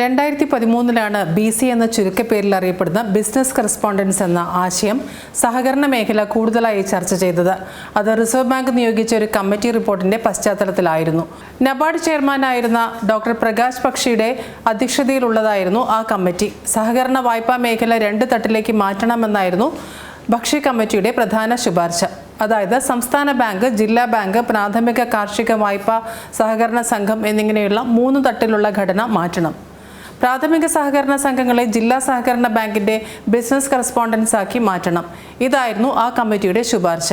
രണ്ടായിരത്തി പതിമൂന്നിലാണ് B C എന്ന ചുരുക്കപ്പേരിൽ അറിയപ്പെടുന്ന ബിസിനസ് കറസ്പോണ്ടൻസ് എന്ന ആശയം സഹകരണ മേഖല കൂടുതലായി ചർച്ച ചെയ്തത്. അത് റിസർവ് ബാങ്ക് നിയോഗിച്ച ഒരു കമ്മിറ്റി റിപ്പോർട്ടിന്റെ പശ്ചാത്തലത്തിലായിരുന്നു. നബാർഡ് ചെയർമാനായിരുന്ന ഡോക്ടർ പ്രകാശ് പക്ഷിയുടെ അധ്യക്ഷതയിലുള്ളതായിരുന്നു ആ കമ്മിറ്റി. സഹകരണ വായ്പാ മേഖല രണ്ട് തട്ടിലേക്ക് മാറ്റണമെന്നായിരുന്നു ഭക്ഷ്യ കമ്മിറ്റിയുടെ പ്രധാന ശുപാർശ. അതായത് സംസ്ഥാന ബാങ്ക് ജില്ലാ ബാങ്ക് പ്രാഥമിക കാർഷിക വായ്പാ സഹകരണ സംഘം എന്നിങ്ങനെയുള്ള മൂന്ന് തട്ടിലുള്ള ഘടന മാറ്റണം. പ്രാഥമിക സഹകരണ സംഘങ്ങളെ ജില്ലാ സഹകരണ ബാങ്കിന്റെ ബിസിനസ് കറസ്പോണ്ടൻസ് ആക്കി മാറ്റണം. ഇതായിരുന്നു ആ കമ്മിറ്റിയുടെ ശുപാർശ.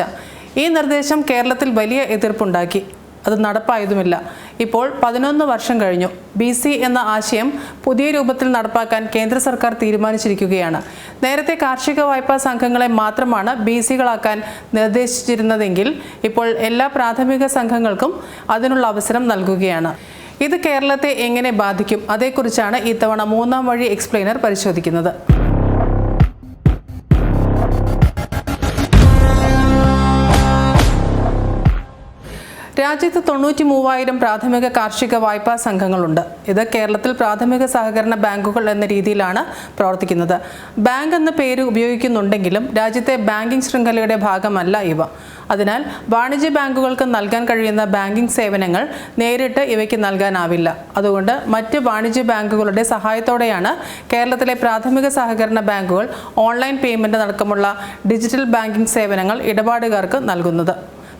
ഈ നിർദ്ദേശം കേരളത്തിൽ വലിയ എതിർപ്പുണ്ടാക്കി. അത് നടപ്പായതുമില്ല. ഇപ്പോൾ പതിനൊന്ന് വർഷം കഴിഞ്ഞു. ബി സി എന്ന ആശയം പുതിയ രൂപത്തിൽ നടപ്പാക്കാൻ കേന്ദ്ര സർക്കാർ തീരുമാനിച്ചിരിക്കുകയാണ്. നേരത്തെ കാർഷിക വായ്പാ സംഘങ്ങളെ മാത്രമാണ് ബി സികളാക്കാൻ നിർദ്ദേശിച്ചിരുന്നതെങ്കിൽ ഇപ്പോൾ എല്ലാ പ്രാഥമിക സംഘങ്ങൾക്കും അതിനുള്ള അവസരം നൽകുകയാണ്. ഇത് കേരളത്തെ എങ്ങനെ ബാധിക്കും? അതേക്കുറിച്ചാണ് ഇത്തവണ മൂന്നാം വഴി എക്സ്പ്ലെയിനർ പരിശോധിക്കുന്നത്. രാജ്യത്ത് തൊണ്ണൂറ്റി മൂവായിരം പ്രാഥമിക കാർഷിക വായ്പാ സംഘങ്ങളുണ്ട്. ഇത് കേരളത്തിൽ പ്രാഥമിക സഹകരണ ബാങ്കുകൾ എന്ന രീതിയിലാണ് പ്രവർത്തിക്കുന്നത്. ബാങ്ക് എന്ന പേര് ഉപയോഗിക്കുന്നുണ്ടെങ്കിലും രാജ്യത്തെ ബാങ്കിംഗ് ശൃംഖലയുടെ ഭാഗമല്ല ഇവ. അതിനാൽ വാണിജ്യ ബാങ്കുകൾക്ക് നൽകാൻ കഴിയുന്ന ബാങ്കിംഗ് സേവനങ്ങൾ നേരിട്ട് ഇവയ്ക്ക് നൽകാനാവില്ല. അതുകൊണ്ട് മറ്റ് വാണിജ്യ ബാങ്കുകളുടെ സഹായത്തോടെയാണ് കേരളത്തിലെ പ്രാഥമിക സഹകരണ ബാങ്കുകൾ ഓൺലൈൻ പേയ്മെന്റ് അടക്കമുള്ള ഡിജിറ്റൽ ബാങ്കിംഗ് സേവനങ്ങൾ ഇടപാടുകാർക്ക് നൽകുന്നത്.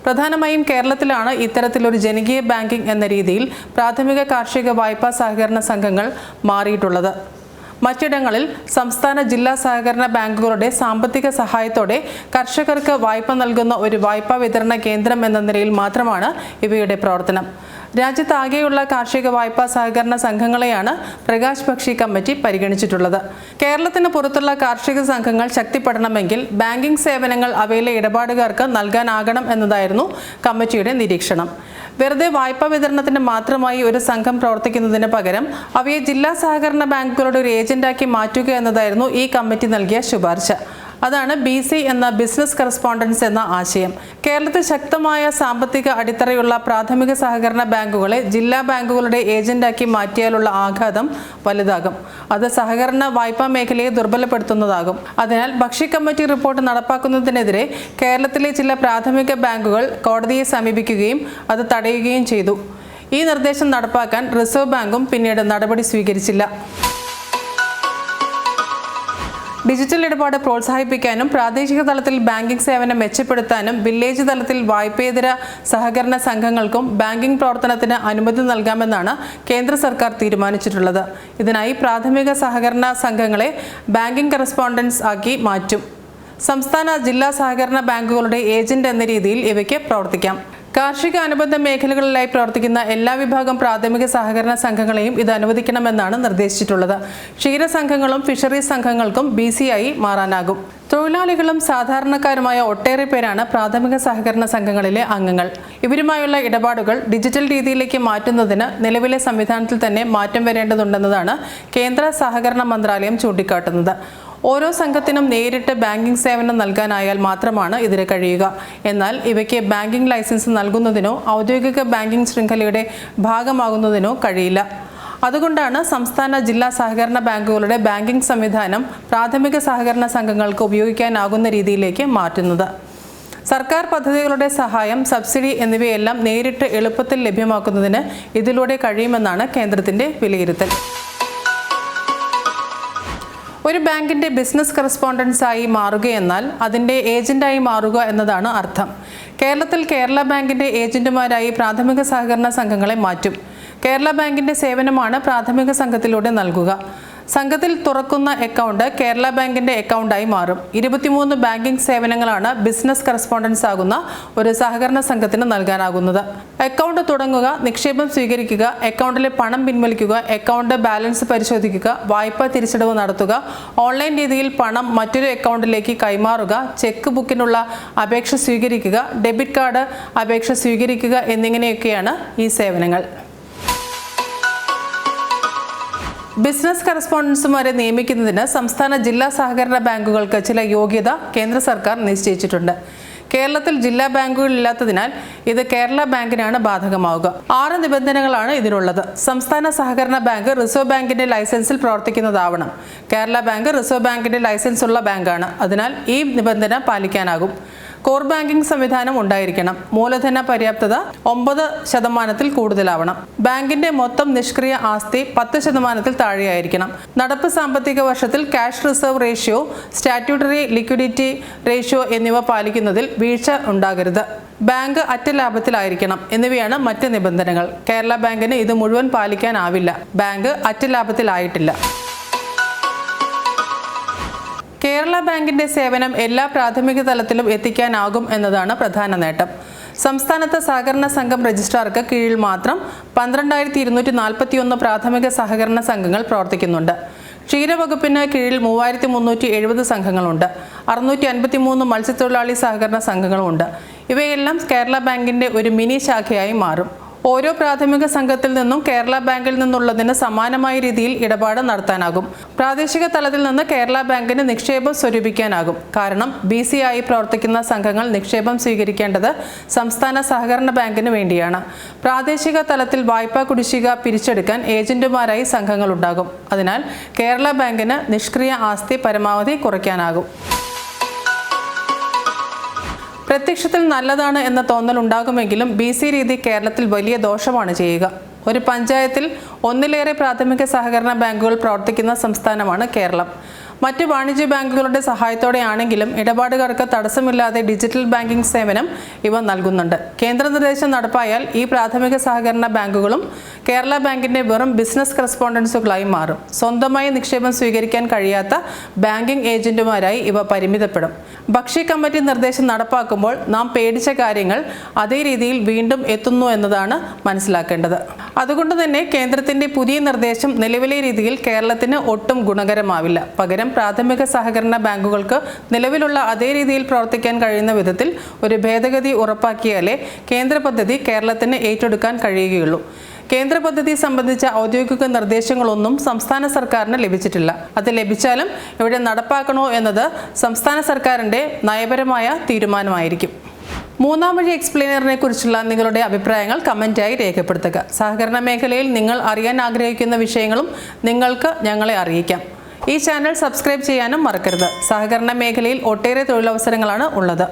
പ്രധാനമായും കേരളത്തിലാണ് ഇത്തരത്തിലൊരു ജനകീയ ബാങ്കിംഗ് എന്ന രീതിയിൽ പ്രാഥമിക കാർഷിക വായ്പാ സഹകരണ സംഘങ്ങൾ മാറിയിട്ടുള്ളത്. മറ്റിടങ്ങളിൽ സംസ്ഥാന ജില്ലാ സഹകരണ ബാങ്കുകളുടെ സാമ്പത്തിക സഹായത്തോടെ കർഷകർക്ക് വായ്പ നൽകുന്ന ഒരു വായ്പാ വിതരണ കേന്ദ്രം എന്ന നിലയിൽ മാത്രമാണ് ഇവയുടെ പ്രവർത്തനം. രാജ്യത്താകെയുള്ള കാർഷിക വായ്പാ സഹകരണ സംഘങ്ങളെയാണ് പ്രകാശ് പക്ഷി കമ്മിറ്റി പരിഗണിച്ചിട്ടുള്ളത്. കേരളത്തിന് പുറത്തുള്ള കാർഷിക സംഘങ്ങൾ ശക്തിപ്പെടണമെങ്കിൽ ബാങ്കിംഗ് സേവനങ്ങൾ അവയിലെ ഇടപാടുകാർക്ക് നൽകാനാകണം എന്നതായിരുന്നു കമ്മിറ്റിയുടെ നിരീക്ഷണം. വെറുതെ വായ്പാ വിതരണത്തിന് മാത്രമായി ഒരു സംഘം പ്രവർത്തിക്കുന്നതിന് പകരം അവയെ ജില്ലാ സഹകരണ ബാങ്കുകളുടെ ഒരു ഏജന്റാക്കി മാറ്റുക എന്നതായിരുന്നു ഈ കമ്മിറ്റി നൽകിയ ശുപാർശ. അതാണ് ബി സി എന്ന ബിസിനസ് കറസ്പോണ്ടൻസ് എന്ന ആശയം. കേരളത്തിൽ ശക്തമായ സാമ്പത്തിക അടിത്തറയുള്ള പ്രാഥമിക സഹകരണ ബാങ്കുകളെ ജില്ലാ ബാങ്കുകളുടെ ഏജന്റാക്കി മാറ്റിയാലുള്ള ആഘാതം വലുതാകും. അത് സഹകരണ വായ്പാ മേഖലയെ ദുർബലപ്പെടുത്തുന്നതാകും. അതിനാൽ ഭക്ഷ്യ കമ്മിറ്റി റിപ്പോർട്ട് നടപ്പാക്കുന്നതിനെതിരെ കേരളത്തിലെ ചില പ്രാഥമിക ബാങ്കുകൾ കോടതിയെ സമീപിക്കുകയും അത് തടയുകയും ചെയ്തു. ഈ നിർദ്ദേശം നടപ്പാക്കാൻ റിസർവ് ബാങ്കും പിന്നീട് നടപടി സ്വീകരിച്ചില്ല. ഡിജിറ്റൽ ഇടപാട് പ്രോത്സാഹിപ്പിക്കാനും പ്രാദേശിക തലത്തിൽ ബാങ്കിംഗ് സേവനം മെച്ചപ്പെടുത്താനും വില്ലേജ് തലത്തിൽ വായ്പേതര സഹകരണ സംഘങ്ങൾക്കും ബാങ്കിംഗ് പ്രവർത്തനത്തിന് അനുമതി നൽകാമെന്നാണ് കേന്ദ്ര സർക്കാർ തീരുമാനിച്ചിട്ടുള്ളത്. ഇതിനായി പ്രാഥമിക സഹകരണ സംഘങ്ങളെ ബാങ്കിംഗ് കറസ്പോണ്ടൻസ് ആക്കി മാറ്റും. സംസ്ഥാന ജില്ലാ സഹകരണ ബാങ്കുകളുടെ ഏജന്റ് എന്ന രീതിയിൽ ഇവയ്ക്ക് പ്രവർത്തിക്കാം. കാർഷിക അനുബന്ധ മേഖലകളിലായി പ്രവർത്തിക്കുന്ന എല്ലാ വിഭാഗം പ്രാഥമിക സഹകരണ സംഘങ്ങളെയും ഇത് അനുവദിക്കണമെന്നാണ് നിർദ്ദേശിച്ചിട്ടുള്ളത്. ക്ഷീര സംഘങ്ങളും ഫിഷറീസ് സംഘങ്ങൾക്കും ബി മാറാനാകും. തൊഴിലാളികളും സാധാരണക്കാരുമായ ഒട്ടേറെ പേരാണ് പ്രാഥമിക സഹകരണ സംഘങ്ങളിലെ അംഗങ്ങൾ. ഇവരുമായുള്ള ഇടപാടുകൾ ഡിജിറ്റൽ രീതിയിലേക്ക് മാറ്റുന്നതിന് നിലവിലെ സംവിധാനത്തിൽ തന്നെ മാറ്റം വരേണ്ടതുണ്ടെന്നതാണ് കേന്ദ്ര സഹകരണ മന്ത്രാലയം ചൂണ്ടിക്കാട്ടുന്നത്. ഓരോ സംഘത്തിനും നേരിട്ട് ബാങ്കിംഗ് സേവനം നൽകാനായാൽ മാത്രമാണ് ഇതിന് കഴിയുക. എന്നാൽ ഇവയ്ക്ക് ബാങ്കിംഗ് ലൈസൻസ് നൽകുന്നതിനോ ഔദ്യോഗിക ബാങ്കിംഗ് ശൃംഖലയുടെ ഭാഗമാകുന്നതിനോ കഴിയില്ല. അതുകൊണ്ടാണ് സംസ്ഥാന ജില്ലാ സഹകരണ ബാങ്കുകളുടെ ബാങ്കിംഗ് സംവിധാനം പ്രാഥമിക സഹകരണ സംഘങ്ങൾക്ക് ഉപയോഗിക്കാനാകുന്ന രീതിയിലേക്ക് മാറ്റുന്നത്. സർക്കാർ പദ്ധതികളുടെ സഹായം സബ്സിഡി എന്നിവയെല്ലാം നേരിട്ട് എളുപ്പത്തിൽ ലഭ്യമാക്കുന്നതിന് ഇതിലൂടെ കഴിയുമെന്നാണ് കേന്ദ്രത്തിന്റെ വിലയിരുത്തൽ. ഒരു ബാങ്കിന്റെ ബിസിനസ് കറസ്പോണ്ടൻസ് ആയി മാറുകയെന്നാൽ അതിന്റെ ഏജന്റായി മാറുക എന്നതാണ് അർത്ഥം. കേരളത്തിൽ കേരള ബാങ്കിന്റെ ഏജന്റുമാരായി പ്രാഥമിക സഹകരണ സംഘങ്ങളെ മാറ്റും. കേരള ബാങ്കിന്റെ സേവനമാണ് പ്രാഥമിക സംഘത്തിലൂടെ നൽകുക. സംഘത്തിൽ തുറക്കുന്ന അക്കൗണ്ട് കേരള ബാങ്കിന്റെ അക്കൗണ്ടായി മാറും. ഇരുപത്തിമൂന്ന് ബാങ്കിംഗ് സേവനങ്ങളാണ് ബിസിനസ് കറസ്പോണ്ടൻസ് ആകുന്ന ഒരു സഹകരണ സംഘത്തിന് നൽകാനാകുന്നത്. അക്കൗണ്ട് തുടങ്ങുക നിക്ഷേപം സ്വീകരിക്കുക അക്കൗണ്ടിലെ പണം പിൻവലിക്കുക അക്കൗണ്ട് ബാലൻസ് പരിശോധിക്കുക വായ്പ തിരിച്ചടവ് നടത്തുക ഓൺലൈൻ രീതിയിൽ പണം മറ്റൊരു അക്കൗണ്ടിലേക്ക് കൈമാറുക ചെക്ക് ബുക്കിനുള്ള അപേക്ഷ സ്വീകരിക്കുക ഡെബിറ്റ് കാർഡ് അപേക്ഷ സ്വീകരിക്കുക എന്നിങ്ങനെയൊക്കെയാണ് ഈ സേവനങ്ങൾ. ബിസിനസ് കറസ്പോണ്ടൻസുമാരെ നിയമിക്കുന്നതിന് സംസ്ഥാന ജില്ലാ സഹകരണ ബാങ്കുകൾക്ക് ചില യോഗ്യത കേന്ദ്ര സർക്കാർ നിശ്ചയിച്ചിട്ടുണ്ട്. കേരളത്തിൽ ജില്ലാ ബാങ്കുകൾ ഇല്ലാത്തതിനാൽ ഇത് കേരള ബാങ്കിനാണ് ബാധകമാവുക. ആറ് നിബന്ധനകളാണ് ഇതിനുള്ളത്. സംസ്ഥാന സഹകരണ ബാങ്ക് റിസർവ് ബാങ്കിന്റെ ലൈസൻസിൽ പ്രവർത്തിക്കുന്നതാവണം. കേരള ബാങ്ക് റിസർവ് ബാങ്കിന്റെ ലൈസൻസ് ഉള്ള ബാങ്കാണ്. അതിനാൽ ഈ നിബന്ധന പാലിക്കാനാകും. കോർ ബാങ്കിംഗ് സംവിധാനം ഉണ്ടായിരിക്കണം. മൂലധന പര്യാപ്തത ഒമ്പത് ശതമാനത്തിൽ കൂടുതലാവണം. ബാങ്കിന്റെ മൊത്തം നിഷ്ക്രിയ ആസ്തി പത്ത് ശതമാനത്തിൽ താഴെയായിരിക്കണം. നടപ്പ് സാമ്പത്തിക വർഷത്തിൽ cash reserve ratio statutory liquidity ratio എന്നിവ പാലിക്കുന്നതിൽ വീഴ്ച ഉണ്ടാകരുത്. ബാങ്ക് അറ്റ ലാഭത്തിലായിരിക്കണം എന്നിവയാണ് മറ്റ് നിബന്ധനകൾ. കേരള ബാങ്കിന് ഇത് മുഴുവൻ പാലിക്കാനാവില്ല. ബാങ്ക് അറ്റ ലാഭത്തിലായിട്ടില്ല. കേരള ബാങ്കിന്റെ സേവനം എല്ലാ പ്രാഥമിക തലത്തിലും എത്തിക്കാനാകും എന്നതാണ് പ്രധാന നേട്ടം. സംസ്ഥാനത്ത് സഹകരണ സംഘം രജിസ്ട്രാർക്ക് കീഴിൽ മാത്രം പന്ത്രണ്ടായിരത്തി ഇരുന്നൂറ്റി നാൽപ്പത്തി ഒന്ന് പ്രാഥമിക സഹകരണ സംഘങ്ങൾ പ്രവർത്തിക്കുന്നുണ്ട്. ക്ഷീരവകുപ്പിന് കീഴിൽ മൂവായിരത്തി മുന്നൂറ്റി എഴുപത് സംഘങ്ങളുണ്ട്. അറുന്നൂറ്റി അൻപത്തി മൂന്ന് മത്സ്യത്തൊഴിലാളി സഹകരണ സംഘങ്ങളുമുണ്ട്. ഇവയെല്ലാം കേരള ബാങ്കിന്റെ ഒരു മിനി ശാഖയായി മാറും. ഓരോ പ്രാഥമിക സംഘത്തിൽ നിന്നും കേരള ബാങ്കിൽ നിന്നുള്ളതിന് സമാനമായ രീതിയിൽ ഇടപാട് നടത്താനാകും. പ്രാദേശിക തലത്തിൽ നിന്ന് കേരള ബാങ്കിന് നിക്ഷേപം സ്വരൂപിക്കാനാകും. കാരണം ബി സി ആയി പ്രവർത്തിക്കുന്ന സംഘങ്ങൾ നിക്ഷേപം സ്വീകരിക്കേണ്ടത് സംസ്ഥാന സഹകരണ ബാങ്കിന് വേണ്ടിയാണ്. പ്രാദേശിക തലത്തിൽ വായ്പാ കുടിശ്ശിക പിരിച്ചെടുക്കാൻ ഏജന്റുമാരായി സംഘങ്ങളുണ്ടാകും. അതിനാൽ കേരള ബാങ്കിന് നിഷ്ക്രിയ ആസ്തി പരമാവധി കുറയ്ക്കാനാകും. പ്രത്യക്ഷത്തിൽ നല്ലതാണ് എന്ന തോന്നൽ ഉണ്ടാകുമെങ്കിലും ബി സി രീതി കേരളത്തിൽ വലിയ ദോഷമാണ് ചെയ്യുക. ഒരു പഞ്ചായത്തിൽ ഒന്നിലേറെ പ്രാഥമിക സഹകരണ ബാങ്കുകൾ പ്രവർത്തിക്കുന്ന സംസ്ഥാനമാണ് കേരളം. മറ്റ് വാണിജ്യ ബാങ്കുകളുടെ സഹായത്തോടെയാണെങ്കിലും ഇടപാടുകാർക്ക് തടസ്സമില്ലാതെ ഡിജിറ്റൽ ബാങ്കിംഗ് സേവനം ഇവ നൽകുന്നുണ്ട്. കേന്ദ്ര നിർദ്ദേശം നടപ്പായാൽ ഈ പ്രാഥമിക സഹകരണ ബാങ്കുകളും കേരള ബാങ്കിന്റെ വെറും ബിസിനസ് കറസ്പോണ്ടൻസുകളായി മാറും. സ്വന്തമായി നിക്ഷേപം സ്വീകരിക്കാൻ കഴിയാത്ത ബാങ്കിംഗ് ഏജന്റുമാരായി ഇവ പരിമിതപ്പെടും. ഭക്ഷ്യ കമ്മിറ്റി നിർദ്ദേശം നടപ്പാക്കുമ്പോൾ നാം പേടിച്ച കാര്യങ്ങൾ അതേ രീതിയിൽ വീണ്ടും എത്തുന്നു എന്നതാണ് മനസ്സിലാക്കേണ്ടത്. അതുകൊണ്ട് തന്നെ കേന്ദ്രത്തിന്റെ പുതിയ നിർദ്ദേശം നിലവിലെ രീതിയിൽ കേരളത്തിന് ഒട്ടും ഗുണകരമാവില്ല. പകരം പ്രാഥമിക സഹകരണ ബാങ്കുകൾക്ക് നിലവിലുള്ള അതേ രീതിയിൽ പ്രവർത്തിക്കാൻ കഴിയുന്ന വിധത്തിൽ ഒരു ഭേദഗതി ഉറപ്പാക്കിയാലേ കേന്ദ്ര പദ്ധതി കേരളത്തിന് ഏറ്റെടുക്കാൻ കഴിയുകയുള്ളൂ. കേന്ദ്ര പദ്ധതി സംബന്ധിച്ച ഔദ്യോഗിക നിർദ്ദേശങ്ങളൊന്നും സംസ്ഥാന സർക്കാരിന് ലഭിച്ചിട്ടില്ല. അത് ലഭിച്ചാലും ഇവിടെ നടപ്പാക്കണോ എന്നത് സംസ്ഥാന സർക്കാരിന്റെ നയപരമായ തീരുമാനമായിരിക്കും. മൂന്നാം വഴി എക്സ്പ്ലെയിനറിനെ കുറിച്ചുള്ള നിങ്ങളുടെ അഭിപ്രായങ്ങൾ കമന്റായി രേഖപ്പെടുത്തുക. സഹകരണ മേഖലയിൽ നിങ്ങൾ അറിയാൻ ആഗ്രഹിക്കുന്ന വിഷയങ്ങളും നിങ്ങൾക്ക് ഞങ്ങളെ അറിയിക്കാം. ഈ ചാനൽ സബ്സ്ക്രൈബ് ചെയ്യാനും മറക്കരുത്. സഹകരണ മേഖലയിൽ ഒട്ടേറെ തൊഴിലവസരങ്ങളാണ് ഉള്ളത്.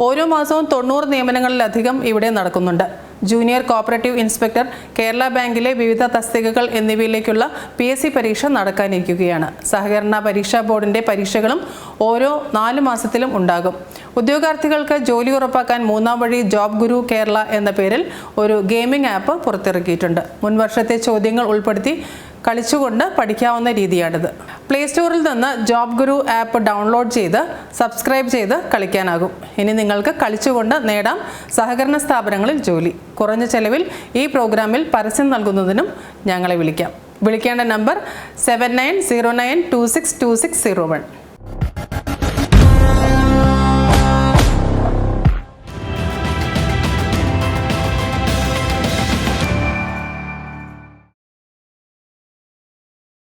ഓരോ മാസവും തൊണ്ണൂറ് നിയമനങ്ങളിലധികം ഇവിടെ നടക്കുന്നുണ്ട്. ജൂനിയർ കോപ്പറേറ്റീവ് ഇൻസ്പെക്ടർ കേരള ബാങ്കിലെ വിവിധ തസ്തികകൾ എന്നിവയിലേക്കുള്ള പി എസ് സി പരീക്ഷ നടക്കാനിരിക്കുകയാണ്. സഹകരണ പരീക്ഷാ ബോർഡിന്റെ പരീക്ഷകളും ഓരോ നാല് മാസത്തിലും ഉണ്ടാകും. ഉദ്യോഗാർത്ഥികൾക്ക് ജോലി ഉറപ്പാക്കാൻ മൂന്നാം വഴി ജോബ് ഗുരു കേരള എന്ന പേരിൽ ഒരു ഗെയിമിംഗ് ആപ്പ് പുറത്തിറക്കിയിട്ടുണ്ട്. മുൻവർഷത്തെ ചോദ്യങ്ങൾ ഉൾപ്പെടുത്തി കളിച്ചുകൊണ്ട് പഠിക്കാവുന്ന രീതിയാണിത്. പ്ലേ സ്റ്റോറിൽ നിന്ന് ജോബ് ഗുരു ആപ്പ് ഡൗൺലോഡ് ചെയ്ത് സബ്സ്ക്രൈബ് ചെയ്ത് കളിക്കാനാകും. ഇനി നിങ്ങൾക്ക് കളിച്ചുകൊണ്ട് നേടാം സഹകരണ സ്ഥാപനങ്ങളിൽ ജോലി. കുറഞ്ഞ ചെലവിൽ ഈ പ്രോഗ്രാമിൽ പരസ്യം നൽകുന്നതിനും ഞങ്ങളെ വിളിക്കാം. വിളിക്കേണ്ട number seven nine zero nine two six two six zero one